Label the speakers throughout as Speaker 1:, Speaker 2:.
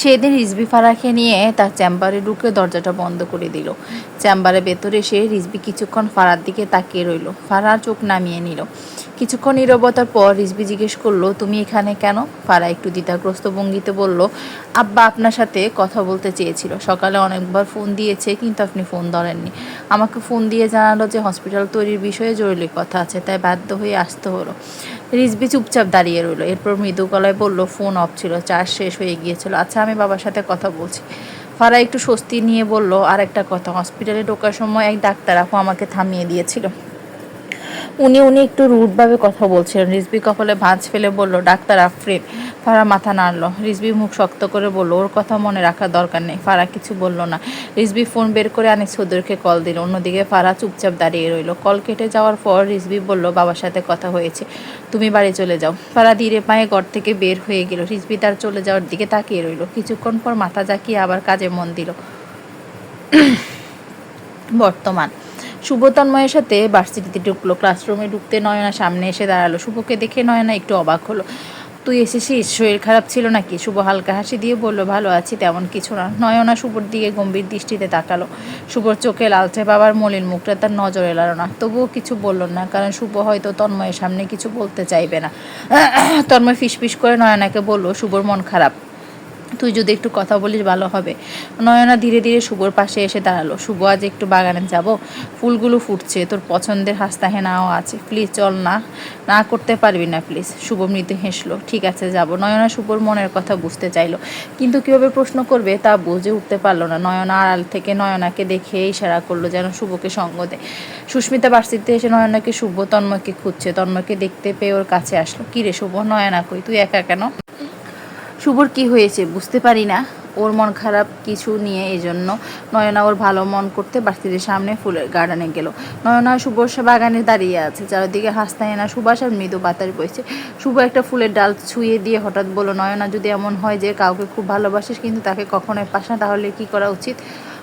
Speaker 1: সেদিন রিজবি ফারাকে নিয়ে তার চেম্বারে ঢুকে দরজাটা বন্ধ করে দিল। চেম্বারের ভেতরে সে রিজবি কিছুক্ষণ ফারার দিকে তাকিয়ে রইল। ফারার চোখ নামিয়ে নিল। কিছুক্ষণ নিরবতার পর রিজবি জিজ্ঞেস করল, তুমি এখানে কেন? ফারা একটু দ্বিধাগ্রস্ত ভঙ্গিতে বলল আব্বা আপনার সাথে কথা বলতে চেয়েছিল। সকালে অনেকবার ফোন দিয়েছে, কিন্তু আপনি ফোন ধরেননি। আমাকে ফোন দিয়ে জানালো যে হসপিটাল তৈরির বিষয়ে জরুরি কথা আছে, তাই বাধ্য হয়ে আসতে হলো। রিজবি চুপচাপ দাঁড়িয়ে রইল, এরপর মৃদু গলায় বলল, ফোন অফ ছিল, চার্জ শেষ হয়ে গিয়েছিল। আচ্ছা আমি বাবার সাথে কথা বলছি। ফারা একটু স্বস্তি নিয়ে বলল আর একটা কথা, হসপিটালে ঢোকার সময় এক ডাক্তার আপু আমাকে থামিয়ে দিয়েছিল। উনি উনি একটু রুটভাবে কথা বলছিলেন। রিজবি কপালে ভাঁজ ফেলে বলল, ডাক্তার আফরিন। ফারা মাথা নাড়লো। রিজবি মুখ শক্ত করে বলল, ওর কথা মনে রাখার দরকার নেই। ফারা কিছু বলল না। রিজবি ফোন বের করে আনিস চৌধুরীকে কল দিল। অন্যদিকে ফারা চুপচাপ দাঁড়িয়ে রইল। কল কেটে যাওয়ার পর রিজবি বলল, বাবার সাথে কথা হয়েছে। তুমি বাড়ি চলে যাও। ফারা ধীরে পায়ে ঘর থেকে বের হয়ে গেল। রিজবি তার চলে যাওয়ার দিকে তাকিয়ে রইল। কিছুক্ষণ পর মাথা জাকিয়ে আবার কাজে মন দিল। বর্তমান শুভ তন্ময়ের সাথে ভার্সিটিতে ঢুকলো ক্লাসরুমে ঢুকতে নয়না সামনে এসে দাঁড়াল। শুভকে দেখে নয়না একটু অবাক হলো। তুই এসেছিস? শরীর খারাপ ছিল নাকি? শুভ হালকা হাসি দিয়ে বলল, ভালো আছি, তেমন কিছু না। নয়না শুভর দিকে গম্ভীর দৃষ্টিতে তাকালো। শুভর চোখে লালচে বাবার মলিন মুখটা তার নজর এলালো না। তবুও কিছু বলল না, কারণ শুভ হয়তো তন্ময়ের সামনে কিছু বলতে চাইবে না। তন্ময় ফিসফিস করে নয়নাকে বলল, শুভর মন খারাপ। তুই যদি একটু কথা বলিস ভালো হবে। নয়না ধীরে ধীরে শুভর পাশে এসে দাঁড়াল। শুভ আজ একটু বাগানে যাব। ফুলগুলো ফুটছে, তোর পছন্দের হাসতা হেনাও আছে। প্লিজ চল না না করতে পারবি না প্লিজ। শুভ মৃদু হেসলো। ঠিক আছে, যাব। নয়না শুভর মনের কথা বুঝতে চাইলো। কিন্তু কীভাবে প্রশ্ন করবে তা বুঝে উঠতে পারল না। নয়না আড়াল থেকে নয়নাকে দেখে ইশারা করল যেন শুভকে সঙ্গ দেয় সুস্মিতা বার্ষিকতে এসে নয়নাকে শুভ তন্ময়কে খুঁজছে। তন্ময়কে দেখতে পেয়ে ওর কাছে আসলো। কিরে শুভ নয়না কই? তুই একা কেন? শুভর কি হয়েছে বুঝতে পারি না। ওর মন খারাপ কিছু নিয়ে এই জন্য নয়না ওর ভালো মন করতে বাস্তিদের সামনে ফুলের গার্ডেনে গেল। নয়না শুভর বাগানে দাঁড়িয়ে আছে, চারিদিকে হাসতায় না সুবাস আর মৃদু বাতাস বইছে শুভ একটা ফুলের ডাল ছুঁয়ে দিয়ে হঠাৎ বলো নয়না, যদি এমন হয় যে কাউকে খুব ভালোবাসিস কিন্তু তাকে কখনোই পাস না, তাহলে কি করা উচিত?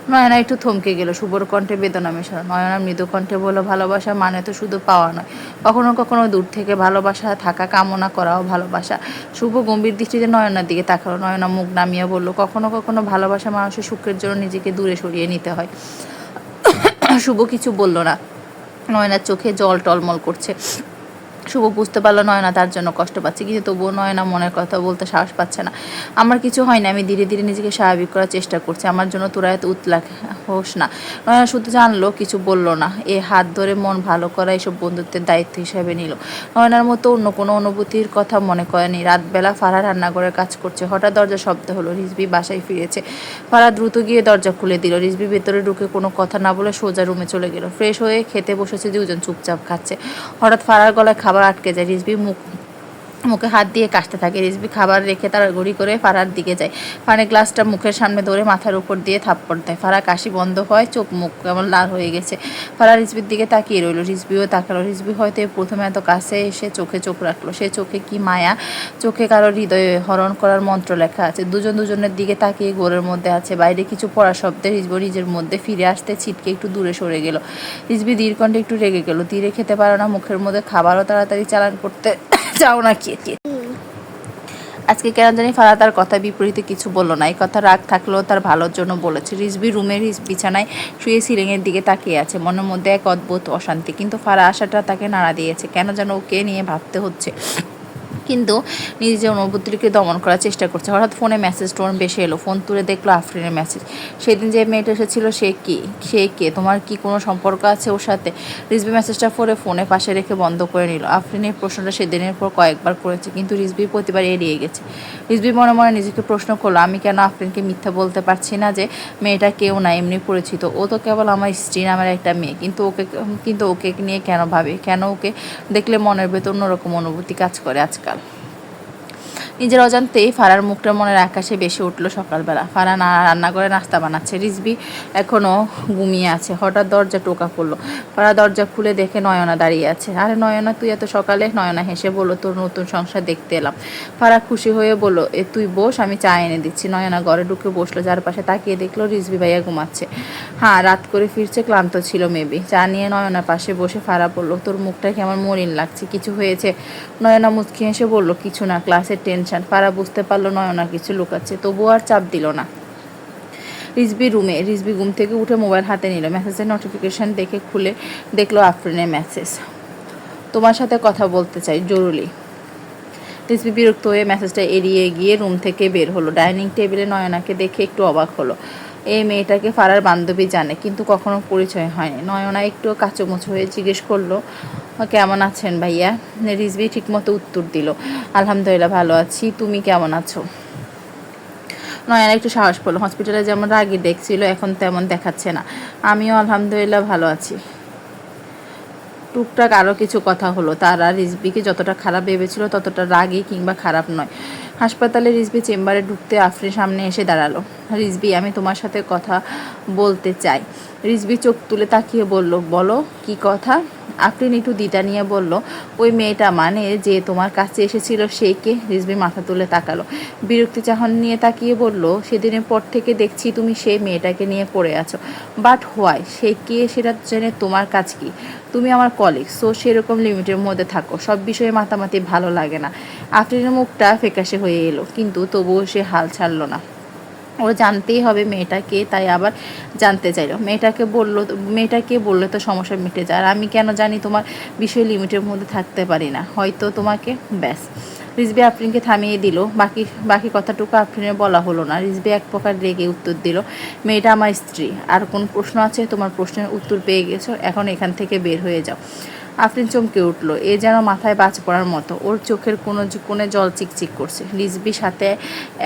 Speaker 1: নয়না একটু থমকে গেল। শুভর কণ্ঠে বেদনা মেশানো। নয়না মৃদু কণ্ঠে বলল, ভালোবাসা মানে তো শুধু পাওয়া নয়। কখনো কখনো দূর থেকে ভালোবাসা, থাকা কামনা করাও ভালোবাসা। শুভ গম্ভীর দৃষ্টিতে নয়নার দিকে তাকালো। নয়না মুখ নামিয়ে বলল, কখনো কখনো ভালোবাসা মানুষের সুখের জন্য নিজেকে দূরে সরিয়ে নিতে হয়। শুভ কিছু বলল না। নয়নার চোখে জল টলমল করছে। শুভ বুঝতে পারল নয়না তার জন্য কষ্ট পাচ্ছে। কিন্তু তবুও নয়না মনের কথা বলতে সাহস পাচ্ছে না। আমার কিছু হয় না আমি ধীরে ধীরে নিজেকে স্বাভাবিক করার চেষ্টা করছি। আমার জন্য তোরা এত উতলাক হোস না। নয়না শুধু জানলো, কিছু বলল না। এ হাত ধরে মন ভালো করা এসব বন্ধুত্বের দায়িত্ব হিসেবে নিল। নয়নার মতো অন্য কোনো অনুভূতির কথা মনে করেনি। রাতবেলা ফারা রান্নাঘরে কাজ করছে। হঠাৎ দরজা শব্দ হলো রিজবি বাসায় ফিরেছে। ফারা দ্রুত গিয়ে দরজা খুলে দিল। রিজবি ভেতরে ঢুকে কোনো কথা না বলে সোজা রুমে চলে গেল। ফ্রেশ হয়ে খেতে বসেছে দুজন, চুপচাপ খাচ্ছে। হঠাৎ ফারার গলায় খাবার আটকে যায় রিজবি মুখ মুখে হাত দিয়ে কাশতে থাকে। রিজবি খাবার রেখে তার ঘড়ি করে ফারার দিকে যায়। ফানে গ্লাসটা মুখের সামনে ধরে মাথার উপর দিয়ে থাপ্পড় দেয়। ফারা কাশি বন্ধ হয়, চোখ মুখ কেমন লাল হয়ে গেছে। ফারা রিজবির দিকে তাকিয়ে রইল। রিজবিও তাকালো। রিজবি হয়তো প্রথমে এত কাছে এসে চোখে চোখ রাখল। সে চোখে কি মায়া? চোখে কারও হৃদয়ে হরণ করার মন্ত্র লেখা আছে। দুজন দুজনের দিকে তাকিয়ে গোরের মধ্যে আছে। বাইরে কিছু পড়া শব্দে রিজবি নিজের মধ্যে ফিরে আসতে ছিটকে একটু দূরে সরে গেল। রিজবি দীর্ঘণ্ঠে একটু রেগে গেল। তীরে খেতে পারো না মুখের মধ্যে। খাবারও তাড়াতাড়ি চালান করতে চাও না, কি কি? আজকে কেন জানি ফারা তার কথা বিপরীতে কিছু বলল না। এই কথা রাগ থাকলেও তার ভালোর জন্য বলেছে। রিজবি রুমের বিছানায় শুয়ে সিলিংয়ের দিকে তাকিয়ে আছে। মনের মধ্যে এক অদ্ভুত অশান্তি। কিন্তু ফারা আশাটা তাকে নাড়া দিয়েছে। কেন যেন ওকে নিয়ে ভাবতে হচ্ছে। নিজের অনুভূতিকে দমন করার চেষ্টা করছে। হঠাৎ ফোনে মেসেজ টোন বেশি এলো। ফোন তুলে দেখল আফরিনের মেসেজ সেদিন যে মেয়েটা এসেছিল, সে কি? সে কে? তোমার কি কোনো সম্পর্ক আছে ওর সাথে? রিজবি মেসেজটা পরে ফোনে পাশে রেখে বন্ধ করে নিল। আফরিনের প্রশ্নটা সেদিনের পর কয়েকবার করেছে, কিন্তু রিজবি প্রতিবার এড়িয়ে গেছে। রিজবি মনে মনে নিজেকে প্রশ্ন করল, আমি কেন আফরিনকে মিথ্যা বলতে পারছি না যে মেয়েটা কেউ না? এমনি পরিচিত। ও তো কেবল আমার স্ত্রী নামের একটা মেয়ে। কিন্তু ওকে কিন্তু ওকে নিয়ে কেন ভাবে? কেন ওকে দেখলে মনের ভেতর অন্যরকম অনুভূতি কাজ করে আজকাল? নিজের অজান্তেই ফারার মুখটা মনের আকাশে বেশি উঠল সকালবেলা। ফারা না রান্না করে নাস্তা বানাচ্ছে। রিজবি এখনও ঘুমিয়ে আছে। হঠাৎ দরজা টোকা পড়ল। ফারা দরজা খুলে দেখে নয়না দাঁড়িয়ে আছে। আরে নয়না, তুই এত সকালে? নয়না হেসে বলল, তোর নতুন সংসার দেখতে এলাম। ফারা খুশি হয়ে বলল, এ, তুই বস, আমি চা এনে দিচ্ছি। নয়না ঘরে ঢুকে বসল। যার পাশে তাকিয়ে দেখল রিজবি ভাইয়া ঘুমাচ্ছে। হ্যাঁ রাত করে ফিরছে, ক্লান্ত ছিল মেবি চা নিয়ে নয়নার পাশে বসে ফারা বলল, তোর মুখটা কেমন মরিন লাগছে? কিছু হয়েছে? নয়না মুচকি হেসে বলল, কিছু না, ক্লাসের টেনশন টেনশন, ফারা বুঝতে পারল নয়না কিছু লুকাচ্ছে, তবুও আর চাপ দিল না। রিজবি রুমে রিজবি ঘুম থেকে উঠে মোবাইল হাতে নিল, মেসেজের নোটিফিকেশান দেখে খুলে দেখল আফরিনের মেসেজ তোমার সাথে কথা বলতে চাই, জরুরি। রিজবি বিরক্ত হয়ে মেসেজটা এড়িয়ে গিয়ে রুম থেকে বের হলো। ডাইনিং টেবিলে নয়নাকে দেখে একটু অবাক হলো। এই মেয়েটাকে ফারার বান্ধবী জানে, কিন্তু কখনো পরিচয় হয়নি। নয়না একটু কাচুমুচু হয়ে জিজ্ঞেস করল কেমন আছেন ভাইয়া? রিজবি ঠিকমতো উত্তর দিল, আলহামদুলিল্লাহ ভালো আছি, তুমি কেমন আছো? নয়না একটু সাহস পেল, হসপিটালে যেমন রাগি দেখছিল, এখন তেমন দেখাচ্ছে না। আমিও আলহামদুলিল্লাহ ভালো আছি। টুকটাক আরও কিছু কথা হলো, তারা রিজবিকে যতটা খারাপ ভেবেছিল ততটা রাগী কিংবা খারাপ নয়। হাসপাতালে রিজবি চেম্বারে ঢুকতে আফরি সামনে এসে দাঁড়াল। রিজবি আমি তোমার সাথে কথা বলতে চাই। রিজবি চোখ তুলে তাকিয়ে বলল, বলো, কি কথা? আফরিন একটু দিটা নিয়ে বলল, ওই মেয়েটা মানে যে তোমার কাছে এসেছিল সে কে? রিজবি মাথা তুলে তাকালো। বিরক্তি চাহন নিয়ে তাকিয়ে বলল, সেদিনের পর থেকে দেখছি তুমি সেই মেয়েটাকে নিয়ে পড়ে আছো। বাট হোয়াই, সে কে সেটা জেনে তোমার কাজ কি? তুমি আমার কলিগ, সো সেরকম লিমিটের মধ্যে থাকো। সব বিষয়ে মাতামাতি ভালো লাগে না। আফরিনের মুখটা ফেকাশে হয়ে এলো, কিন্তু তবুও সে হাল ছাড়লো না। ওর জানতেই হবে মেয়েটাকে, তাই আবার জানতে চাইলো। মেয়েটাকে বলল, মেয়েটাকে বললে তো সমস্যা মিটে যায়। আর আমি কেন জানি তোমার বিষয় লিমিটের মধ্যে থাকতে পারি না। হয়তো তোমাকে, ব্যাস। রিজবি আফরিনকে থামিয়ে দিল। বাকি বাকি কথাটুকু আফরিনের বলা হলো না। রিজবি এক প্রকার রেগে উত্তর দিল, মেয়েটা আমার স্ত্রী। আর কোন প্রশ্ন আছে? তোমার প্রশ্নের উত্তর পেয়ে গেছো। এখন এখান থেকে বের হয়ে যাও। আফরিন চমকে উঠল। এ যেন মাথায় বাজ পড়ার মতো। ওর চোখের কোনো কোণে জল চিকচিক করছে। রিজবি সাথে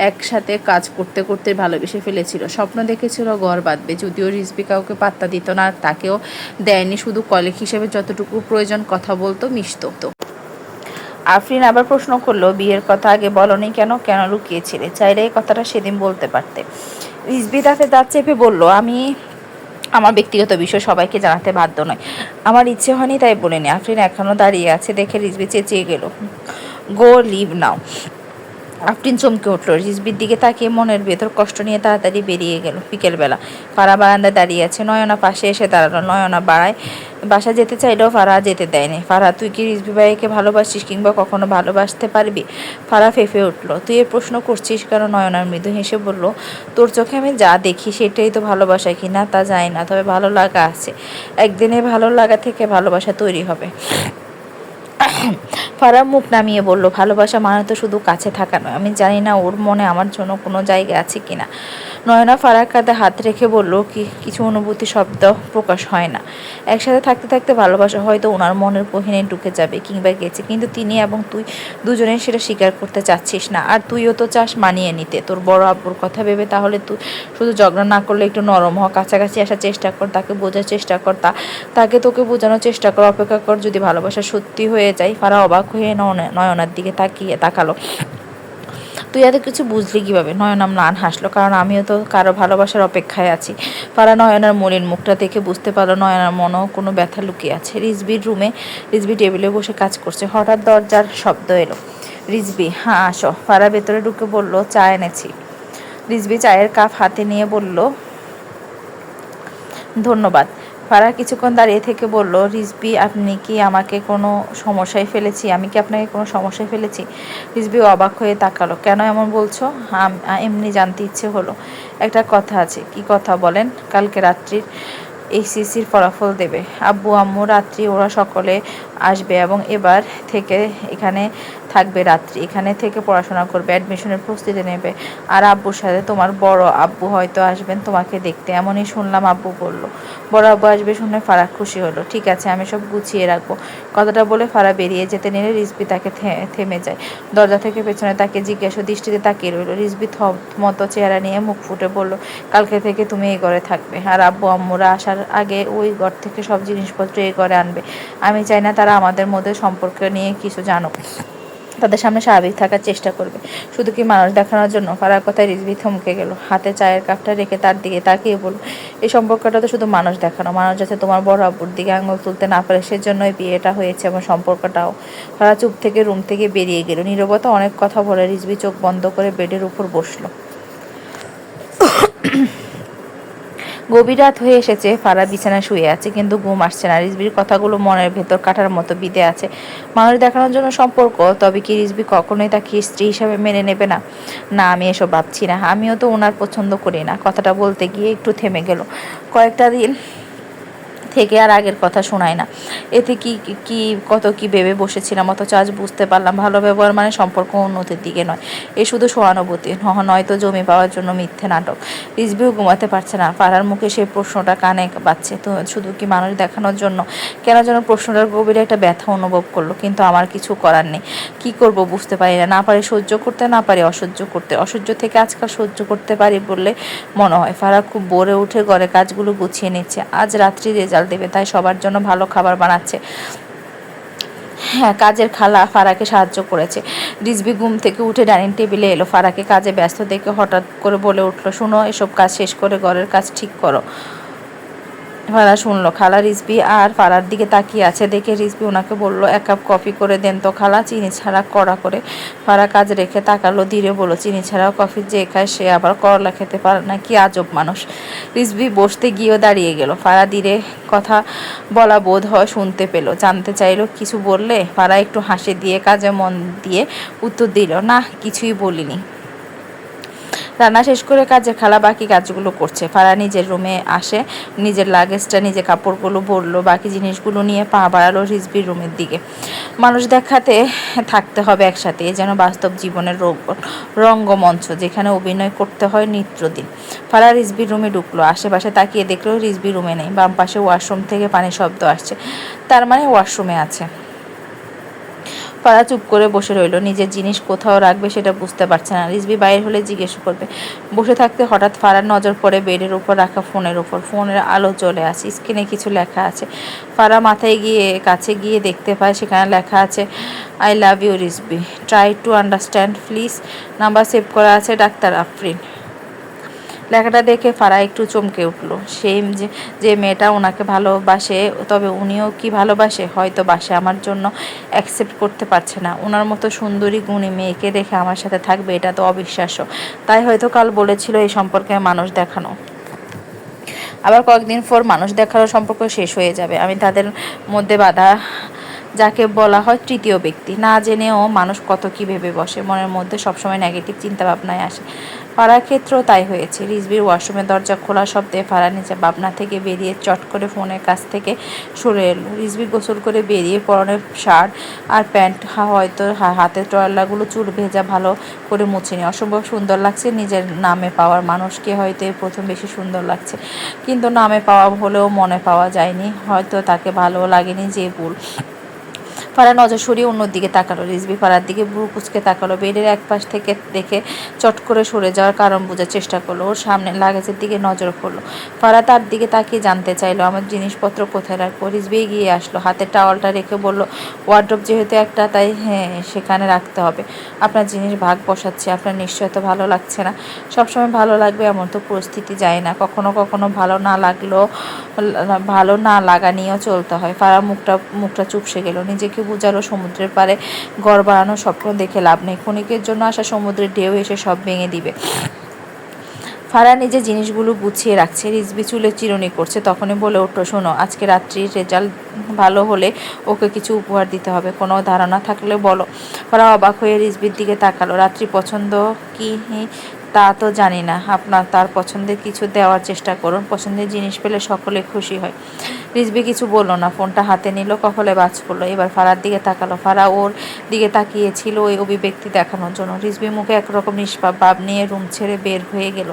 Speaker 1: একসাথে কাজ করতে করতে ভালোবেসে ফেলেছিল। স্বপ্ন দেখেছিল ঘর বাঁধবে। যদিও রিজবি কাউকে পাত্তা দিত না, তাকেও দেয়নি। শুধু কলিগ হিসেবে যতটুকু প্রয়োজন কথা বলতো, মিশত। আফরিন আবার প্রশ্ন করল, বিয়ের কথা আগে বলনি কেন? কেন লুকিয়েছিলে? চাইলে এই কথাটা সেদিন বলতে পারতে। রিজবি তাতে দাঁত চেপে বলল, আমি আমার ব্যক্তিগত বিষয়, সবাইকে জানাতে বাধ্য নয়। আমার ইচ্ছে হয়নি, তাই বলে বলিনি। আফরিন এখনও দাঁড়িয়ে আছে দেখে রিজবি চেঁচিয়ে গেল। গো, লিভ নাও। আফরিন চমকে উঠল। রিজবির দিকে তাকিয়ে মনের ভেতর কষ্ট নিয়ে তাড়াতাড়ি বেরিয়ে গেল বিকেলবেলা। ফারা বারান্দায় দাঁড়িয়ে আছে। নয়না পাশে এসে দাঁড়াল। নয়না বাড়ায়, বাসা যেতে চাইলেও ফারা যেতে দেয়নি। ফারা, তুই কি রিজবি ভাইকে ভালোবাসিস কিংবা কখনো ভালোবাসতে পারবি? ফারা ফেফে উঠল। তুই এ প্রশ্ন করছিস কারণ নয়নার মৃদু হেসে বলল, তোর চোখে আমি যা দেখি সেটাই তো ভালোবাসা কি না তা যায় না, তবে ভালো লাগা আছে। একদিনে ভালো লাগা থেকে ভালোবাসা তৈরি হবে। ফারা মুখ নামিয়ে বলল, ভালোবাসা মানে তো শুধু কাছে থাকা নয়। আমি জানি না ওর মনে আমার জন্য কোনো জায়গা আছে কিনা। নয়না ফারাক কাঁধে হাত রেখে বলল, কি, কিছু অনুভূতি শব্দ প্রকাশ হয় না। একসাথে থাকতে থাকতে ভালোবাসা হয়তো ওনার মনের গহিনে ঢুকে যাবে কিংবা গেছে। কিন্তু তিনি এবং তুই দুজনেই সেটা স্বীকার করতে চাচ্ছিস না। আর তুইও তো চাস মানিয়ে নিতে। তোর বড় আব্বুর কথা ভেবে তাহলে তুই শুধু ঝগড়া না করলে একটু নরম হ। কাছাকাছি আসার চেষ্টা কর, তাকে বোঝার চেষ্টা কর, তা, তাকে তোকে বোঝানোর চেষ্টা কর। অপেক্ষা কর যদি ভালোবাসা সত্যি হয়ে যায়। ফারা অবাক হয়ে নয়না- নয়নার দিকে তাকিয়ে তাকালো। তুই এত কিছু বুঝলি কীভাবে? নয়না ম্লান হাসলো, কারণ আমিও তো কারও ভালোবাসার অপেক্ষায় আছি। পাড়া নয়নার মলিন মুখটা দেখে বুঝতে পারল নয়নার মনেও কোনো ব্যথা লুকিয়ে আছে। রিজবির রুমে রিজবি টেবিলে বসে কাজ করছে। হঠাৎ দরজার শব্দ এলো। রিজবি হ্যাঁ আসো। ফারা ভেতরে ঢুকে বলল, চা এনেছি। রিজবি চায়ের কাপ হাতে নিয়ে বলল, ধন্যবাদ। ফারা কিছুক্ষণ দাঁড়িয়ে থেকে বলল রিজবি আপনি কি আমাকে কোনো সমস্যায় ফেলেছি? আমি কি আপনাকে কোনো সমস্যায় ফেলেছি? রিজবি অবাক হয়ে তাকালো। কেন এমন বলছো? আম- এমনি জানতে ইচ্ছে হলো। একটা কথা আছে। কি কথা বলেন? কালকে রাত্রির এইচসিসির ফলাফল দেবে। আব্বু, আম্মু, রাত্রি, ওরা সকলে আসবে এবং এবার থেকে এখানে থাকবে রাত্রি। এখানে থেকে পড়াশোনা করবে অ্যাডমিশনের প্রস্তুতি নেবে। আর আব্বুর সাথে তোমার বড় আব্বু হয়তো আসবেন তোমাকে দেখতে। এমনই শুনলাম আব্বু বলল। বড় আব্বু আসবে শুনে ফারাক খুশি হলো। ঠিক আছে, আমি সব গুছিয়ে রাখব। কথাটা বলে ফারা বেরিয়ে যেতে নিলে রিজবি তাকে থেমে যায়। দরজা থেকে পেছনে তাকে জিজ্ঞাসা, দৃষ্টিতে তাকিয়ে রইল। রিজবি থমত চেহারা নিয়ে মুখ ফুটে বলল, কালকে থেকে তুমি এই ঘরে থাকবে। আর আব্বু, আম্মুরা আসার আগে ওই ঘর থেকে সব জিনিসপত্র এই ঘরে আনবে। আমি চাই না তারা আমাদের মধ্যে সম্পর্ক নিয়ে কিছু জানুক। তাদের সামনে স্বাভাবিক থাকার চেষ্টা করবে। শুধু কি মানুষ দেখানোর জন্য? ফারার কথায়? রিজবি থমকে গেল। হাতে চায়ের কাপটা রেখে তার দিকে তাকিয়ে বলল, এই সম্পর্কটা তো শুধু মানুষ দেখানো। মানুষ যাতে তোমার বড় আব্বুর দিকে আঙুল তুলতে না পারে, সেজন্যই বিয়েটা হয়েছে এবং সম্পর্কটাও। ফারা চুপ থেকে রুম থেকে বেরিয়ে গেল। নীরবতা অনেক কথা বলে রিজবি চোখ বন্ধ করে বেডের উপর বসল। গভীর রাত হয়ে এসেছে ফারা বিছানা শুয়ে আছে, কিন্তু ঘুম আসছে না। রিজবির কথাগুলো মনের ভেতর কাটার মতো বিঁধে আছে। মানুষ দেখানোর জন্য সম্পর্ক, তবে কি রিজবি কখনোই তাকে স্ত্রী হিসাবে মেনে নেবে না? না, আমি এসব ভাবছি না। আমিও তো ওনার পছন্দ করি না। কথাটা বলতে গিয়ে একটু থেমে গেল। কয়েকটা দিন থেকে আর আগের কথা শোনায় না। এতে কি কি, কত কি ভেবে বসেছিলাম, অথচ আজ বুঝতে পারলাম ভালো ব্যবহার মানে সম্পর্ক উন্নতির দিকে নয়। এ শুধু সহানুভূতি নয়- নয়তো জমি পাওয়ার জন্য মিথ্যে নাটক। রিজবিও ঘুমাতে পারছে না, পাড়ার মুখে সেই প্রশ্নটা কানে বাজছে। তো শুধু কি মানুষ দেখানোর জন্য? কেন যেন প্রশ্নটার গভীরে একটা ব্যথা অনুভব করল, কিন্তু আমার কিছু করার নেই। কি করব বুঝতে পারি না না পারি সহ্য করতে, না পারি অসহ্য করতে। অসহ্য থেকে আজকাল সহ্য করতে পারি বললে মনে হয়। ফারা খুব বোরে উঠে ঘরে কাজগুলো গুছিয়ে নিচ্ছে। আজ রাত্রি রেজাল্ট দেবে, তাই সবার জন্য ভালো খাবার বানাচ্ছে। হ্যাঁ কাজের খালা ফারাকে সাহায্য করেছে। রিজবি ঘুম থেকে উঠে ডাইনিং টেবিলে এলো। ফারাকে কাজে ব্যস্ত দেখে হঠাৎ করে বলে উঠল, শুনো, এসব কাজ শেষ করে ঘরের কাজ ঠিক করো। ফারা শুনলো, খালা রিজবি আর ফারার দিকে তাকিয়ে আছে দেখে রিজবি ওনাকে বলল, এক কাপ কফি করে দেন তো খালা, চিনি ছাড়া কড়া করে। ফারা কাজ রেখে তাকালো, ধীরে বলল, চিনি ছাড়াও কফি যে খায় সে আবার করলা খেতে পারে না, কি আজব মানুষ। রিজবি বসতে গিয়েও দাঁড়িয়ে গেল। ফারা ধীরে কথা বলা বোধ হয় শুনতে পেল, জানতে চাইলো, কিছু বললে? ফারা একটু হাসি দিয়ে কাজে মন দিয়ে উত্তর দিল, না, কিছুই বলিনি। রান্না শেষ করে কাজে খালা বাকি কাজগুলো করছে। ফারা নিজের রুমে আসে, নিজের লাগেজটা নিজে কাপড়গুলো ভরলো, বাকি জিনিসগুলো নিয়ে পা বাড়ালো রিজবির রুমের দিকে। মানুষ দেখাতে থাকতে হবে একসাথে, এ যেন বাস্তব জীবনের রঙ্গমঞ্চ, যেখানে অভিনয় করতে হয় নিত্যদিন। ফারা রিজবির রুমে ঢুকলো, আশেপাশে তাকিয়ে দেখল রিজবি রুমে নেই, বাম পাশে ওয়াশরুম থেকে পানির শব্দ আসছে, তার মানে ওয়াশরুমে আছে। ফারা চুপ করে বসে রইল। নিজের জিনিস কোথাও রাখবে সেটা বুঝতে পারছে না। রিজবি বাইরে হলে জিজ্ঞেস করবে। বসে থাকতে হঠাৎ ফারার নজর পড়ে বেডের উপর রাখা ফোনের উপর। ফোনের আলো চলে আসে। স্ক্রিনে কিছু লেখা আছে। ফারা মাথায় গিয়ে কাছে গিয়ে দেখতে পায়, সেখানে লেখা আছে I love you Rizvi try to understand please number save করা আছে ডাক্তার আফরিন। লেখাটা দেখে ফারা একটু চমকে উঠল। সেই যে মেয়েটা ওনাকে ভালোবাসে, তবে উনিও কি ভালোবাসে? হয়তো বাসে আমার জন্য অ্যাকসেপ্ট করতে পারছে না। ওনার মতো সুন্দরী গুণী মেয়েকে দেখে আমার সাথে থাকবে, এটা তো অবিশ্বাস্য। তাই হয়তো কাল বলেছিল এই সম্পর্কে মানুষ দেখানো। আবার কয়েকদিন পর মানুষ দেখারও সম্পর্ক শেষ হয়ে যাবে। আমি তাদের মধ্যে বাধা, যাকে বলা হয় তৃতীয় ব্যক্তি। না জেনেও মানুষ কত কি ভেবে বসে। মনের মধ্যে সবসময় নেগেটিভ চিন্তা ভাবনায় আসে। ফারার ক্ষেত্রেও তাই হয়েছে। রিজবির ওয়াশরুমের দরজা খোলা শব্দে ফারা নিচে ভাবনা থেকে বেরিয়ে চট করে ফোনের কাছ থেকে সরে এলো। রিজবি গোসল করে বেরিয়ে পরনের শার্ট আর প্যান্ট হয়তো হা- হাতের টয়লাগুলো চুল ভেজা ভালো করে মুছে নিয়ে অসম্ভব সুন্দর লাগছে নিজের নামে পাওয়ার। মানুষকে হয়তো প্রথম বেশি সুন্দর লাগছে। কিন্তু নামে পাওয়া হলেও মনে পাওয়া যায়নি। হয়তো তাকে ভালো লাগেনি যে ভুল। ফারা নজর সরিয়ে অন্যদিকে তাকালো। রিজবি ফারার দিকে বুড়ো কুচকে তাকালো। বেডের এক পাশ থেকে দেখে চট করে সরে যাওয়ার কারণ বোঝার চেষ্টা করল। ওর সামনে লাগেজের দিকে নজর করল। ফারা তার দিকে তাকিয়ে জানতে চাইলো, আমার জিনিসপত্র কোথায়? রাখব রিজবি এগিয়ে আসলো। হাতে টাওয়ালটা রেখে বলল ওয়ার্ড্রপ যেহেতু একটা, তাই হ্যাঁ সেখানে রাখতে হবে। আপনার জিনিস ভাগ বসাচ্ছে, আপনার নিশ্চয় তো ভালো লাগছে না। সবসময় ভালো লাগবে এমন তো পরিস্থিতি যায় না। কখনো কখনো ভালো না লাগলেও ভালো না লাগা নিয়েও চলতে হয়। ফারা মুখটা মুখটা চুপসে গেল। নিজেকে বুঝালো সমুদ্রের পাড়ে গড় বাড়ানো স্বপ্ন দেখে লাভ নেই। ক্ষণিকের জন্য আসা সমুদ্রের ঢেউ এসে সব ভেঙে দিবে। ফারা নিজে জিনিসগুলো গুছিয়ে রাখছে। রিজবি চুলে চিরুনি করছে। তখনই বলে উঠল শোনো, আজকে রাত্রির রেজাল্ট ভালো হলে ওকে কিছু উপহার দিতে হবে। কোনো ধারণা থাকলে বলো। ফারা অবাক হয়ে রিজবির দিকে তাকালো। রাত্রি পছন্দ কি? তা তো জানি না। আপনার তার পছন্দের কিছু দেওয়ার চেষ্টা করুন। পছন্দের জিনিস পেলে সকলে খুশি হয়। রিজবি কিছু বলল না। ফোনটা হাতে নিল কখলে বাজ পড়ল। এবার ফারার দিকে তাকালো। ফারা ওর দিকে তাকিয়েছিল ওই অভিব্যক্তি দেখানোর জন্য। রিজবি মুখে একরকম নিষ্পাপ ভাব নিয়ে রুম ছেড়ে বের হয়ে গেল।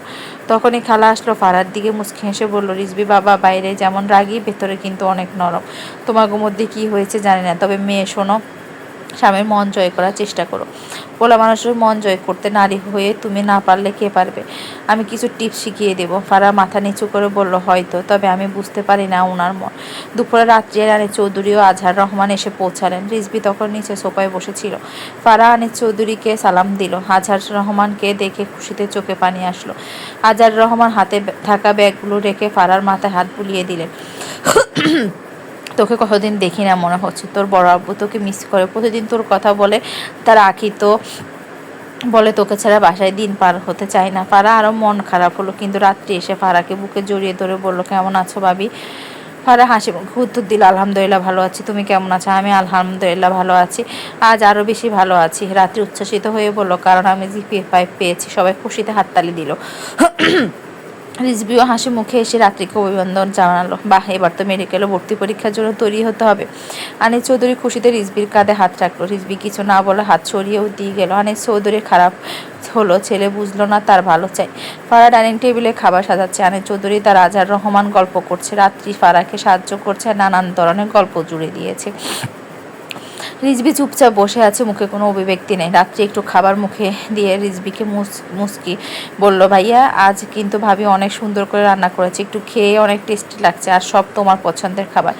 Speaker 1: তখনই খালা আসলো ফারার দিকে, মুচকি হেসে বলল রিজবি বাবা, বাইরে যেমন রাগি, ভেতরে কিন্তু অনেক নরম। তোমার মধ্যে কি হয়েছে জানি না। তবে মেয়ে শোনো স্বামীর মন জয় করার চেষ্টা করো। পোলা মানুষের মন জয় করতে নারী হয়ে তুমি না পারলে কে পারবে? আমি কিছু টিপস শিখিয়ে দেবো। ফারা মাথা নিচু করে বলল, হয়তো, তবে আমি বুঝতে পারি না ওনার মন। দুপুরে রাত্রে রানী চৌধুরী ও আজহার রহমান এসে পৌঁছালেন। রিজবি তখন নিচে সোফায় বসেছিল। ফারা আনিস চৌধুরীকে সালাম দিল। আজহার রহমানকে দেখে খুশিতে চোখে পানি আসলো। আজহার রহমান হাতে থাকা ব্যাগগুলো রেখে ফারার মাথায় হাত বুলিয়ে দিলেন। তোকে কতদিন দেখি না মনে হচ্ছে। তোর বড় আব্বু তোকে মিস করে, প্রতিদিন তোর কথা বলে, তার আঁকি তো বলে তোকে ছাড়া বাসায় দিন পার হতে চায় না। ফারা আরও মন খারাপ হলো, কিন্তু রাত্রি এসে পাড়াকে বুকে জড়িয়ে ধরে বলল, কেমন আছো ভাবি? ফারা হাসি উত্তর দিল, আলহামদুলিল্লাহ ভালো আছি। তুমি কেমন আছো? আমি আলহামদুলিল্লাহ ভালো আছি। আজ আরও বেশি ভালো আছি। রাত্রি উচ্ছ্বসিত হয়ে বলল, কারণ আমি জিপিএ ফাইভ পেয়েছি। সবাই খুশিতে হাততালি দিল। রিজবিও হাসি মুখে এসে রাত্রিকে অভিনন্দন জানালো। বাহ, এবার তো মেডিকেলে ভর্তি পরীক্ষার জন্য তৈরি হতে হবে। আনিস চৌধুরী খুশিতে রিজবির কাঁধে হাত রাখল। রিজবি কিছু না বলে হাত সরিয়েও দিয়ে গেল। আনিস চৌধুরী খারাপ হলো, ছেলে বুঝলো না তার ভালো চাই। ফারা ডাইনিং টেবিলে খাবার সাজাচ্ছে। আনিস চৌধুরী তার আজার রহমান গল্প করছে। রাত্রি ফারাকে সাহায্য করছে, নানান ধরনের গল্প জুড়ে দিয়েছে। রিজবি চুপচাপ বসে আছে, মুখে কোনো অভিব্যক্তি নেই। রাত্রে একটু খাবার মুখে দিয়ে রিজবিকে মুস- মুস্কি বলল, ভাইয়া, আজ কিন্তু ভাবি অনেক সুন্দর করে রান্না করেছে। একটু খেয়ে অনেক টেস্টি লাগছে, আর সব তোমার পছন্দের খাবার।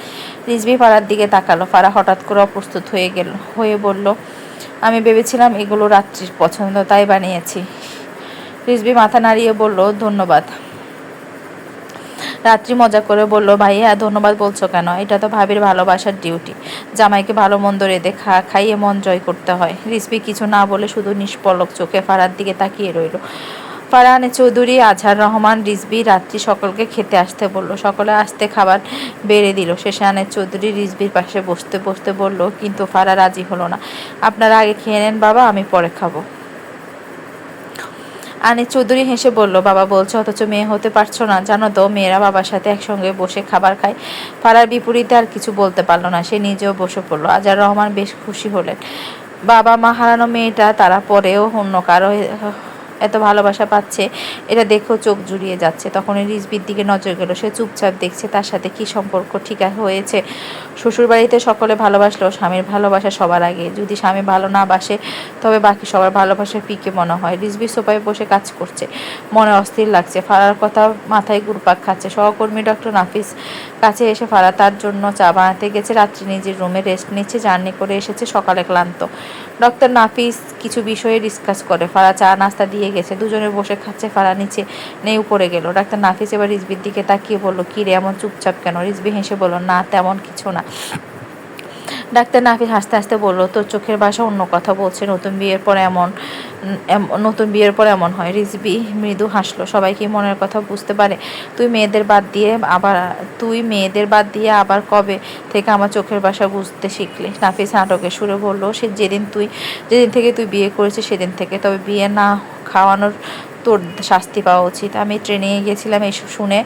Speaker 1: রিজবি ফারার দিকে তাকালো। ফারা হঠাৎ করে অপ্রস্তুত হয়ে গেল, হয়ে বলল, আমি ভেবেছিলাম এগুলো রাত্রির পছন্দ, তাই বানিয়েছি। রিজবি মাথা নাড়িয়ে বলল, ধন্যবাদ। রাত্রি মজা করে বলল, ভাইয়া, ধন্যবাদ বলছো কেন? এটা তো ভাবির ভালোবাসার ডিউটি জামাইকে ভালো মন্দ রেঁধে খা, খাইয়ে মন জয় করতে হয়। রিসপি কিছু না বলে শুধু নিষ্পলক চোখে ফারার দিকে তাকিয়ে রইল। ফারহানে চৌধুরী, আজহার রহমান রিজবি রাত্রি সকলকে খেতে আসতে বলল। সকলে আসতে খাবার বেড়ে দিল। শেষে আনে চৌধুরী রিজবির পাশে বসতে বসতে বলল, কিন্তু ফারা রাজি হলো না। আপনারা আগে খেয়ে নেন বাবা, আমি পরে খাব। আনি চৌধুরী হেসে বলল, বাবা বলছো, অথচ মেয়ে হতে পারছ না। জানো তো, মেয়েরা বাবার সাথে একসঙ্গে বসে খাবার খায়। পাড়ার বিপরীতে আর কিছু বলতে পারল না। সে নিজেও বসে পড়ল। আজার রহমান বেশ খুশি হলেন। বাবা মা হারানো মেয়েটা তারা পরেও অন্য কারও ভালোবাসা পাচ্ছে, এটা দেখেও চোখ জুড়িয়ে যাচ্ছে। তখনই রিজবির দিকে নজর গেল, সে চুপচাপ দেখছে তার সাথে কি সম্পর্ক, ঠিক হয়েছে। শ্বশুরবাড়িতে সকলে ভালোবাসলেও স্বামীর ভালোবাসা সবার আগে। যদি স্বামী ভালো না বাসে, তবে বাকি সবার ভালোবাসা ফিকে মনে হয়। রিজবি সোফায় বসে কাজ করছে, মনে অস্থির লাগছে। ফারার কথা মাথায় ঘুরপাক খাচ্ছে। সহকর্মী ডক্টর নাফিস কাছে এসে ফারা তার জন্য চা বানাতে গেছে। রাত্রি নিজের রুমে রেস্ট নিচ্ছে, জার্নি করে এসেছে সকালে ক্লান্ত। ডক্টর নাফিস কিছু বিষয়ে ডিসকাস করে। ফারা চা নাস্তা দিয়ে গেছে, দুজনে বসে খাচ্ছে ফারা নিচে নেই, উপরে গেল। ডাক্তার নাফিস এবার রিজবির দিকে তাকিয়ে বলল, কি রে, এমন চুপচাপ কেন? রিজবি হেসে বলল, না, তেমন কিছু না। ডাক্তার নাফিস হাসতে হাসতে বলল, তোর চোখের বাসা অন্য কথা বলছে, নতুন বিয়ের পর এমন এম- নতুন বিয়ের পর এমন হয়। রিজবি মৃদু হাসলো, সবাই কি মনের কথা বুঝতে পারে? তুই মেয়েদের বাদ দিয়ে আবার, তুই মেয়েদের বাদ দিয়ে আবার কবে থেকে আমার চোখের বাসা বুঝতে শিখলি? নাফিস নাটকে সুরে বলল, সে যেদিন তুই, যেদিন থেকে তুই বিয়ে করেছিস সেদিন থেকে। তবে বিয়ে না খাওয়ানোর তোর শাস্তি পাওয়া উচিত। আমি ট্রেনিংয়ে গিয়েছিলাম, এসে শুনে,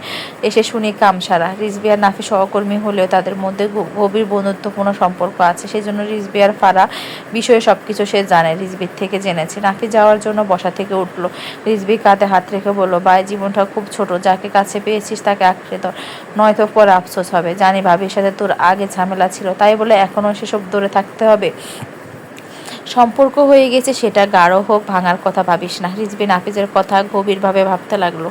Speaker 1: এসে শুনি কামসারা। রিজবি আর নাফি সহকর্মী হলেও তাদের মধ্যে গভীর বন্ধুত্বপূর্ণ সম্পর্ক আছে। সেই জন্য রিজবি আর ফারা বিষয়ে সব কিছু সে জানে রিজবির থেকে জেনেছে। নাফি যাওয়ার জন্য বসা থেকে উঠল। রিজবি কাঁধে হাত রেখে বলল, ভাই, জীবনটা খুব ছোট। যাকে কাছে পেয়েছিস তাকে আঁকড়ে ধর। নয়তো পরে আফসোস হবে। জানি ভাবির সাথে তোর আগে ঝামেলা ছিল। তাই বলে এখনও সেসব দূরে থাকতে হবে? সম্পর্ক হয়ে গেছে, সেটা গাঢ় হোক, ভাঙার কথা ভাবিস না। রিজবিন আফিজের কথা গভীরভাবে ভাবতে লাগল।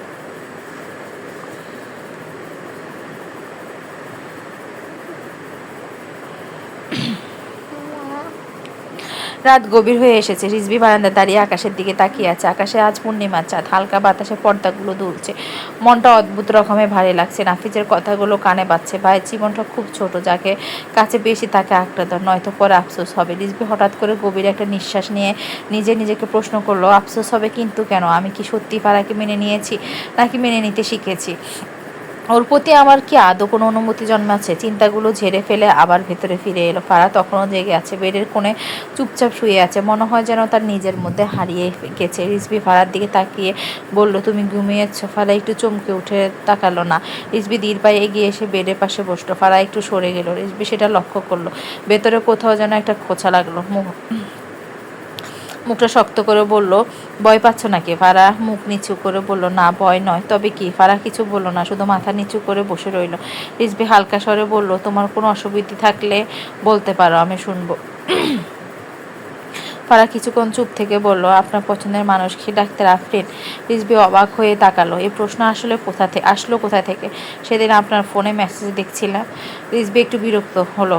Speaker 1: রাত গভীর হয়ে এসেছে। রিজবি বারান্দা দাঁড়িয়ে আকাশের দিকে তাকিয়ে আছে। আকাশে আজ পূর্ণিমা চাঁদ, হালকা বাতাসে পর্দাগুলো দুলছে। মনটা অদ্ভুত রকমের ভারী লাগছে। নাফিজের কথাগুলো কানে বাজছে। ভাই জীবনটা খুব ছোট, যাকে কাছে বেশি তাকে আঁকড়ে ধর নয়তো পরে আফসোস হবে। রিজবি হঠাৎ করে গভীর একটা নিঃশ্বাস নিয়ে নিজে নিজেকে প্রশ্ন করল, আফসোস হবে কিন্তু কেন? আমি কি সত্যি পাড়াকে মেনে নিয়েছি নাকি মেনে নিতে শিখেছি? ওর প্রতি আমার কি আদৌ কোনো অনুমতি জন্মাচ্ছে? চিন্তাগুলো ঝেড়ে ফেলে আবার ভেতরে ফিরে এলো। ফারা তখনও জেগে আছে, বেডের কোণে চুপচাপ শুয়ে আছে। মনে হয় যেন তার নিজের মধ্যে হারিয়ে গেছে। রিজবি ফারার দিকে তাকিয়ে বলল, তুমি ঘুমিয়েছ? ফারা একটু চমকে উঠে তাকালো না। রিজবি দীর পায়ে এগিয়ে এসে বেডের পাশে বসল। ফারা একটু সরে গেল। রিজবি সেটা লক্ষ্য করল। ভেতরে কোথাও যেন একটা খোঁচা লাগল। মুখ মুখটা শক্ত করে বলল, ভয় পাচ্ছ নাকি? ফারা মুখ নিচু করে বলল, না, ভয় নয়, তবে কি? ফারা কিছু বলল না, শুধু মাথা নিচু করে বসে রইল। রিজবি হালকা স্বরে বলল, তোমার কোনো অসুবিধা থাকলে বলতে পারো, আমি শুনব। ফারা কিছুক্ষণ চুপ থেকে বলল, আপনার পছন্দের মানুষ কি ডাক্তার আফরিন রিজবি অবাক হয়ে তাকালো। এই প্রশ্ন আসলে কোথা থেকে আসলো কোথা থেকে? সেদিন আপনার ফোনে মেসেজ দেখছিলাম। রিজবি একটু বিরক্ত হলো।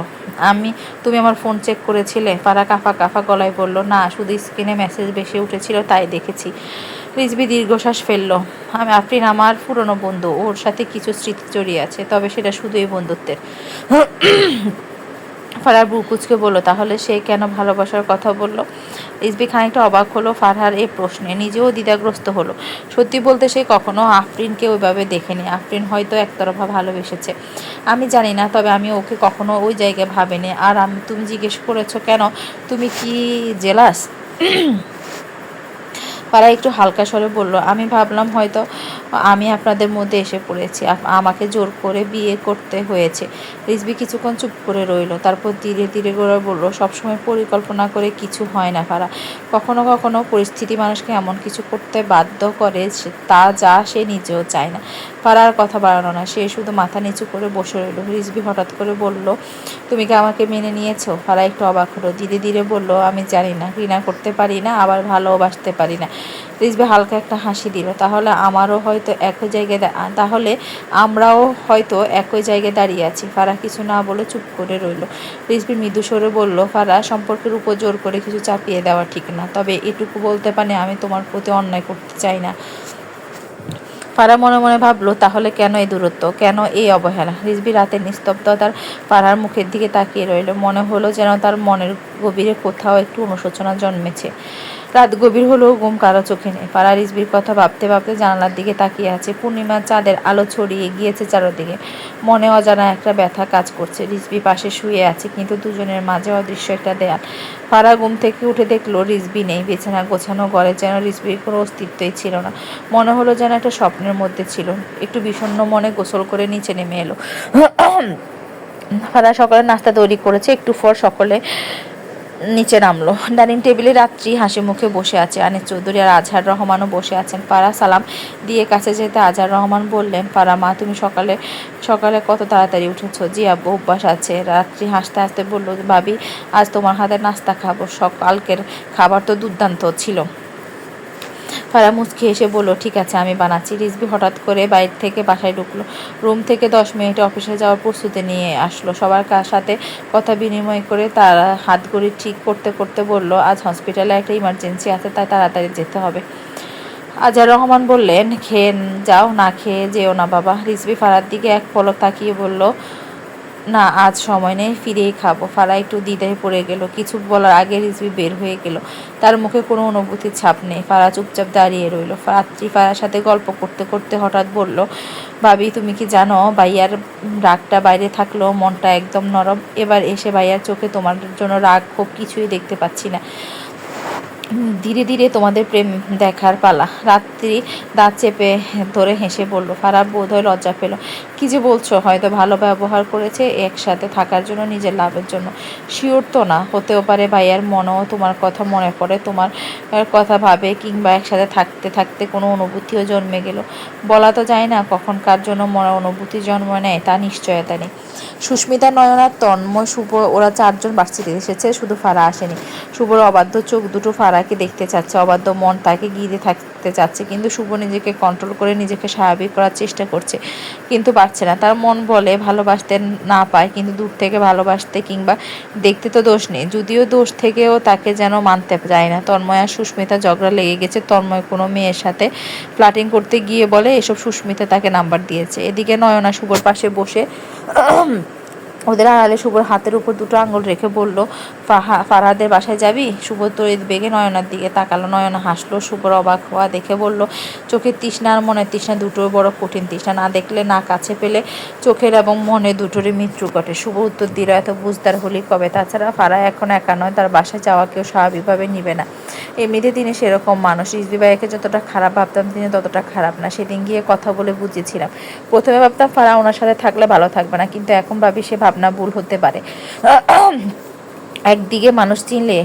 Speaker 1: আমি, তুমি আমার ফোন চেক করেছিলে? ফারা কাফা কাফা গলায় বলল, না, শুধু স্ক্রিনে মেসেজ বেশি উঠেছিল, তাই দেখেছি। রিজবি দীর্ঘশ্বাস ফেলল। আমি আফরিন আমার পুরনো বন্ধু। ওর সাথে কিছু স্মৃতি জড়িয়ে আছে, তবে সেটা শুধু এই বন্ধুত্বের। ফারহার বুকুচকে বলল, তাহলে সে কেন ভালোবাসার কথা বলল? ইসবি খানিকটা অবাক হলো ফারহার এই প্রশ্নে, নিজেও দ্বিধাগ্রস্ত হলো। সত্যি বলতে সে কখনো আফরিনকে ওইভাবে দেখেনি। আফরিন হয়তো একতরফা ভালোবেসেছে। আমি জানি না, তবে আমি ওকে কখনো ওই জায়গায় ভাবেনি। আর আমি, তুমি জিজ্ঞেস করেছ কেন? তুমি কি জেলাস? পাড়া একটু হালকা স্বরে বলল, আমি ভাবলাম হয়তো আমি আপনাদের মধ্যে এসে পড়েছি। আমাকে জোর করে বিয়ে করতে হয়েছে। রিজবি কিছুক্ষণ চুপ করে রইল, তারপর ধীরে ধীরে করে বলল, সবসময় পরিকল্পনা করে কিছু হয় না ফারা কখনো কখনো পরিস্থিতি মানুষকে এমন কিছু করতে বাধ্য করে তা যা সে নিজেও চায় না। ফারার কথা বাড়ানো না, সে শুধু মাথা নিচু করে বসে রইল। রিজবি হঠাৎ করে বলল, তুমি কি আমাকে মেনে নিয়েছো? ফারা একটু অবাক হলো, ধীরে ধীরে বলল, আমি জানি না, ঘৃণা করতে পারি না, আবার ভালোবাসতে পারি না। রিজবি হালকা একটা হাসি দিল। তাহলে আমারও হয়তো একই জায়গায় তাহলে আমরাও হয়তো একই জায়গায় দাঁড়িয়ে আছি। ফারা কিছু না বলে চুপ করে রইল। রিজবি মৃদু স্বরে বলল, ফারা, সম্পর্কের উপর জোর করে কিছু চাপিয়ে দেওয়া ঠিক না। তবে এটুকু বলতে পারে আমি তোমার প্রতি অন্যায় করতে চাই না। ফারা মনে মনে ভাবলো, তাহলে কেন এই দূরত্ব? কেন এই অবহেলা? রিজবি রাতের নিস্তব্ধতার ফারার মুখের দিকে তাকিয়ে রইল। মনে হলো যেন তার মনের গভীরে কোথাও একটু অনুশোচনা জন্মেছে। রাত গভীর হলেও ঘুম কারও চোখে নেই। ফারা রিজবির কথা ভাবতে ভাবতে জানালার দিকে তাকিয়ে আছে। পূর্ণিমার চাঁদের আলো ছড়িয়ে গিয়েছে চারোদিকে। মনে অজানা একটা ব্যথা কাজ করছে। রিজবি পাশে শুয়ে আছে, কিন্তু দুজনের মাঝে অদৃশ্য একটা দেয়াল। পাড়া ঘুম থেকে উঠে দেখল রিজবি নেই। বিছানা গোছানো ঘরে যেন রিজবির কোনো অস্তিত্বই ছিল না। মনে হলো যেন একটা স্বপ্নের মধ্যে ছিল। একটু বিষণ্ণ মনে গোসল করে নিচে নেমে এলো। ফারা সকালে নাস্তা তৈরি করেছে। একটু পর সকলে নিচে নামলো। ডাইনিং টেবিলে রাত্রি হাসি মুখে বসে আছে আনিস চৌধুরী আর আজহার রহমানও বসে আছেন। পাড়া সালাম দিয়ে কাছে যেতে আজহার রহমান বললেন পাড়া মা, তুমি সকালে সকালে কত তাড়াতাড়ি উঠেছ? জি আব্বু, অভ্যাস আছে। রাত্রি হাসতে হাসতে বলল, ভাবি, আজ তোমার হাতে নাস্তা খাব। সকালকের খাবার তো দুর্দান্ত ছিল। ফারা মুচকি এসে বলল, ঠিক আছে, আমি বানাচ্ছি। রিজবি হঠাৎ করে বাইরে থেকে বাসায় ঢুকলো। রুম থেকে দশ মিনিটে অফিসে যাওয়ার প্রস্তুতি নিয়ে আসলো। সবার কার সাথে কথা বিনিময় করে তার হাত ঘড়ি ঠিক করতে করতে বলল, আজ হসপিটালে একটা ইমার্জেন্সি আছে, তাই তাড়াতাড়ি যেতে হবে। আজার রহমান বললেন, খেয়ে যাও, না খেয়ে যেও না বাবা। রিজবি ফারার দিকে এক পলক তাকিয়ে বলল না, আজ সময় নেই, ফিরেই খাব। ফারা একটু দ্বিধায় পড়ে গেল, কিছু বলার আগে রিজবি বের হয়ে গেল। তার মুখে কোনো অনুভূতির ছাপ নেই। ফারা চুপচাপ দাঁড়িয়ে রইল। রাত্রি ফারার সাথে গল্প করতে করতে হঠাৎ বলল, ভাবি, তুমি কি জানো, ভাইয়ার রাগটা বাইরে থাকলেও মনটা একদম নরম। এবার এসে ভাইয়ার চোখে তোমার জন্য রাগ, খুব কিছুই দেখতে পাচ্ছি না। ধীরে ধীরে তোমাদের প্রেম দেখার পালা। রাত্রি দাঁত চেপে ধরে হেসে বলল বোধ হয় লজ্জা পেল। কি যে বলছো, হয়তো ভালো ব্যবহার করেছে একসাথে থাকার জন্য নিজের লাভের জন্য। শিওর তো না, হতেও পারে ভাইয়ার মনও তোমার কথা মনে পড়ে, তোমার কথা ভাবে কিংবা একসাথে থাকতে থাকতে কোনো অনুভূতিও জন্মে গেল। বলা তো যায় না কখন কার জন্য মনে অনুভূতি জন্ম নেয়, তা নিশ্চয়তা নেই। সুস্মিতা নয়নার তন্ময়, শুভ, ওরা চারজন ভার্সিটি এসেছে, শুধু ফারা আসেনি। শুভর অবাধ্য চোখ দুটো ফারাকে দেখতে চাচ্ছে, অবাধ্য মন তাকে ঘিরে থাকতে চাচ্ছে, কিন্তু শুভ নিজেকে কন্ট্রোল করে নিজেকে স্বাভাবিক করার চেষ্টা করছে, কিন্তু পারছে না। তার মন বলে ভালোবাসতে না পায়, কিন্তু দূর থেকে ভালোবাসতে কিংবা দেখতে তো দোষ নেই। যদিও দোষ থেকেও তাকে যেন মানতে যায় না। তন্ময় আর সুস্মিতা ঝগড়া লেগে গেছে। তন্ময় কোনো মেয়ের সাথে ফ্লাটিং করতে গিয়ে বলে, এসব সুস্মিতা তাকে নাম্বার দিয়েছে। এদিকে নয়না শুভর পাশে বসে ওদের আড়ালে শুভর হাতের উপর দুটো আঙুল রেখে বলল, ফাহা, ফারহাদের বাসায় যাবি? শুভ তড়িৎ বেগে নয়নার দিকে তাকালো। নয়না হাসলো, শুভর অবাক হওয়া দেখে বলল, চোখের তৃষ্ণা আর মনের তৃষ্ণা দুটো বড় কঠিন তৃষ্ণা। না দেখলে না কাছে পেলে চোখের এবং মনে দুটোরই মৃত্যু ঘটে। শুভ উত্তর দিল, এত বুঝদার হলি কবে? তাছাড়া ফারা এখন একা নয়, তার বাসায় যাওয়া কেউ স্বাভাবিকভাবে নিবে না। এমনিতে তিনি সেরকম মানুষ। রিজবি যতটা খারাপ ভাবতাম, তিনি ততটা খারাপ না। সেদিন গিয়ে কথা বলে বুঝেছিলাম। প্রথমে ভাবতাম ফারা ওনার সাথে থাকলে ভালো থাকবে না। কিন্তু এখন ভাবি, সে ভাবনা ভুল হতে পারে। একদিকে মানুষ চিনলে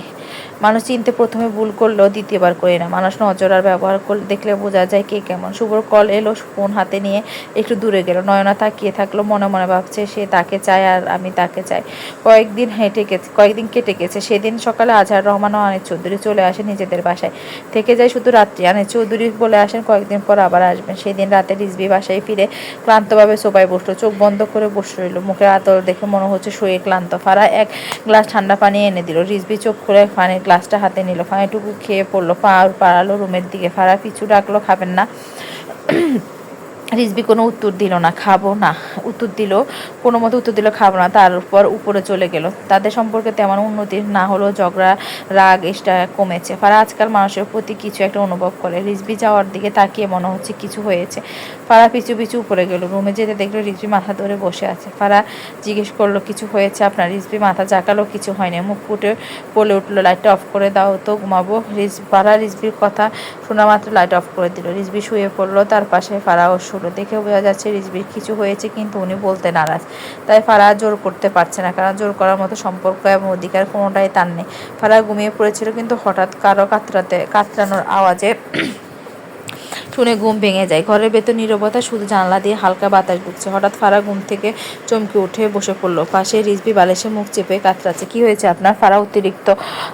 Speaker 1: মানুষ চিনতে প্রথমে ভুল করলেও দ্বিতীয়বার করে না। মানুষ নজর আর ব্যবহার করলে দেখলে বোঝা যায় কে কেমন। শুভর কল এলো ফোন হাতে নিয়ে একটু দূরে গেল। নয়না তাকিয়ে থাকল, মনে মনে ভাবছে, সে তাকে চায় আর আমি তাকে চাই। কয়েকদিন হেঁটে গেছে, কয়েকদিন কেটে গেছে। সেদিন সকালে আজহার রহমান ও আনিস চৌধুরী চলে আসে নিজেদের বাসায়। থেকে যায় শুধু রাত্রি। আনিস চৌধুরী বলে আসেন, কয়েকদিন পর আবার আসবেন। সেদিন রাতে রিজবি বাসায় ফিরে ক্লান্তভাবে সোফায় বসল। চোখ বন্ধ করে বসে রইল। মুখের আতর দেখে মনে হচ্ছে শুয়ে ক্লান্ত। ফারা এক গ্লাস ঠান্ডা পানি এনে দিল। রিজবি চোখ খুলে পানির গ্লাসটা হাতে নিল। পানিটুকু খেয়ে পড়ল। পা পাড়ালো রুমের দিকে। ফারা পিছু ডাকলো, খাবেন না। রিজবি কোনো উত্তর দিল না, খাব না। উত্তর দিল, কোনো মতো উত্তর দিল, খাব না। তারপর উপরে চলে গেল। তাদের সম্পর্কে তেমন উন্নতি না হলেও ঝগড়া, রাগ এসটা কমেছে। ফারা আজকাল মানুষের প্রতি কিছু একটা অনুভব করে। রিজবি যাওয়ার দিকে তাকিয়ে মনে হচ্ছে কিছু হয়েছে। ফারা পিছু পিছু উপরে গেল। রুমে যেতে দেখল রিজবি মাথা ধরে বসে আছে। ফারা জিজ্ঞেস করল, কিছু হয়েছে আপনার? রিজবি মাথা জাকালো কিছু হয়নি। মুখ ফুটে বলে উঠল লাইটটা অফ করে দাও তো, ঘুমাবো। রিজ, ফারা রিজবির কথা শোনা মাত্র লাইট অফ করে দিল। রিজবি শুয়ে পড়ল, তার পাশে ফারাও শুলো। দেখে বোঝা যাচ্ছে রিজবির কিছু হয়েছে, কিন্তু উনি বলতে নারাজ। তাই ফারা জোর করতে পারছে না, কারণ জোর করার মতো সম্পর্ক এবং অধিকার কোনোটাই তার নেই। ফারা ঘুমিয়ে পড়েছিল, কিন্তু হঠাৎ কারও কাতরাতে, কাতরানোর আওয়াজে শুনে ঘুম ভেঙে যায়। ঘরের ভেতর নীরবতা শুধু জানলা দিয়ে হালকা বাতাস ঢুকছে হঠাৎ ফারা ঘুম থেকে চমকে উঠে বসে পড়ল। পাশে রিজবি বালিশে মুখ চেপে কাতরাচ্ছে। কি হয়েছে আপনার? ফারা অতিরিক্ত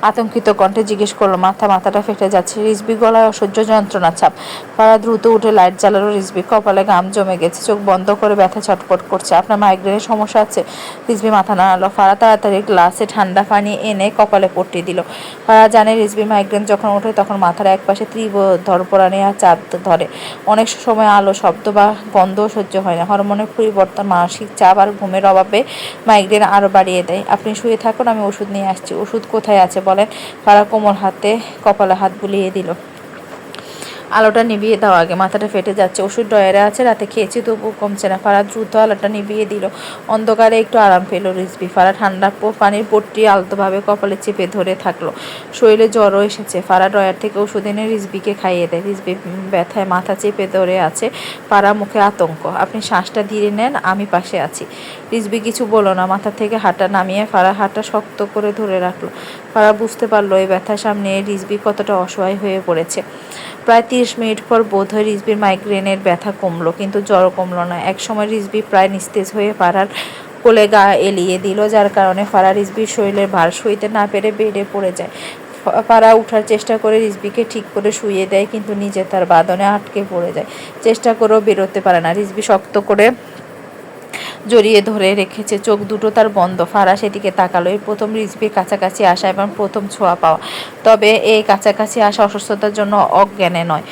Speaker 1: আতঙ্কিত কণ্ঠে জিজ্ঞেস করল। মাথা, মাথাটা ফেটে যাচ্ছে। রিজবি গলায় অসহ্য যন্ত্রণা ছাপ। ফারা দ্রুত উঠে লাইট জ্বালালো রিজবি কপালে ঘাম জমে গেছে। চোখ বন্ধ করে ব্যথা ছটফট করছে। আপনার মাইগ্রেনের সমস্যা আছে? রিজবি মাথা নাড়ালো। ফারা তাড়াতাড়ি গ্লাসে ঠান্ডা পানি এনে কপালে পট্টি দিল। ফারা জানে রিজবি মাইগ্রেন যখন ওঠে তখন মাথার একপাশে তীব্র ধরপড়ানি নেওয়া চাপ ধরে। অনেক সময় আলো, শব্দ বা গন্ধ সহ্য হয় না। হরমোনের পরিবর্তন, মানসিক চাপ আর ঘুমের অভাবে মাইগ্রেন আরও বাড়িয়ে দেয়। আপনি শুয়ে থাকুন, আমি ওষুধ নিয়ে আসছি। ওষুধ কোথায় আছে বলেন? ফারা কোমর হাতে কপালে হাত বুলিয়ে দিল। আলোটা নিভিয়ে দাও আগে। মাথাটা ফেটে যাচ্ছে। ওষুধ ডয়ারে আছে, রাতে খেয়েছি তবু কমছে না। ফারা দ্রুত আলোটা নিভিয়ে দিল। অন্ধকারে একটু আরাম পেল রিজবি ফারা ঠান্ডা পানির পট্টি আলতোভাবে কপালে চেপে ধরে থাকল। শরীরে জ্বরও এসেছে। ফারা ডয়ার থেকে ওষুধ এনে রিজবিকে খাইয়ে দেয়। রিজবি ব্যথায় মাথা চেপে ধরে আছে। ফারা মুখে আতঙ্ক। আপনি শ্বাসটা ধীরে নেন, আমি পাশে আছি। রিজবি কিছু বলো না। মাথা থেকে হাঁটা নামিয়ে ফারা হাঁটা শক্ত করে ধরে রাখল। ফারা বুঝতে পারল, এই ব্যথার সামনে রিজবি কতটা অসহায় হয়ে পড়েছে। প্রায় তিরিশ মিনিট পর বোধ হয় রিজবির মাইগ্রেনের ব্যথা কমলো, কিন্তু জ্বর কমলো না। এক সময় রিজবি প্রায় নিস্তেজ হয়ে পারার কোলে গা এলিয়ে দিল, যার কারণে ফারা রিজবির শরীরের ভার সইতে না পেরে বেডে পড়ে যায়। পাড়া উঠার চেষ্টা করে রিজবিকে ঠিক করে শুয়ে দেয়, কিন্তু নিজে তার বাদনে আটকে পড়ে যায়। চেষ্টা করেও বেরোতে পারে না। রিজবি শক্ত করে জড়িয়ে ধরে রেখেছে। চোখ দুটো তার বন্ধ। ফারা সেদিকে তাকালো। এই প্রথম রিজবির কাছাকাছি আসা এবং প্রথম ছোঁয়া পাওয়া। তবে এই কাছাকাছি আসা অসুস্থতার জন্য অজ্ঞানে নয়।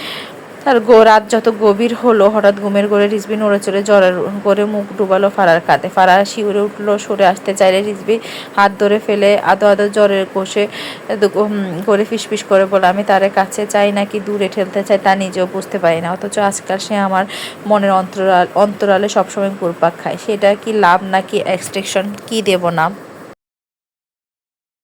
Speaker 1: তার গো, রাত যত গভীর হলো, হঠাৎ ঘুমের ঘরে রিজবি নড়ে চড়ে জ্বরের করে মুখ ডুবালো ফারার কাঁধে। ফারা শিউরে উঠল, সরে আসতে চাইলে রিজবি হাত ধরে ফেলে আদো আদো জ্বরের কোষে করে ফিসফিস করে বলে, আমি তার কাছে চাই নাকি দূরে ঠেলতে চাই তা নিজেও বুঝতে পারি না। অথচ আজকাল সে আমার মনের অন্তরাল অন্তরালে সবসময় ঘুরপাক খায়। সেটা কি লাভ নাকি এক্সট্রেকশন কি দেব নাম?